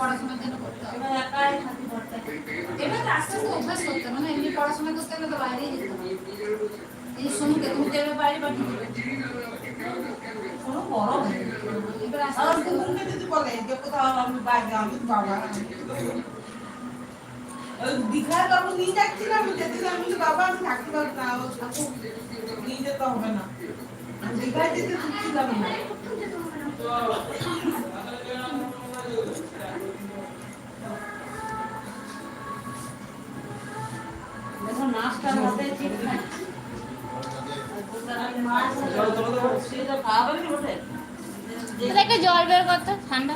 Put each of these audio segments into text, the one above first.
পড়াশোনার জন্য করতে হবে এবার এবার আস্তে আস্তে অভ্যাস করতে মানে এমনি পড়াশোনা করতে গেলে তো বাইরেই যেতে হবে এই যে সোনুকে তুমি দেবে বাইরে পাঠিয়ে দেবে কোনো বড় এবার আস্তে আস্তে বলে যে কোথাও আমি বাইরে আমি বাবা দীঘায় বাবু নিয়ে যাচ্ছিলাম যেতে আমি বলি, বাবা আমি থাকতে পারবো না ও থাকুক নিয়ে যেতে হবে না আমি দীঘায় যেতে দিচ্ছিলাম না দেখো নাচটার হাতে ঠিক নাই। আর মাছ সে তো খাওয়াবে কি ওঠে? একটা জল বের করতো ঠান্ডা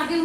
আগে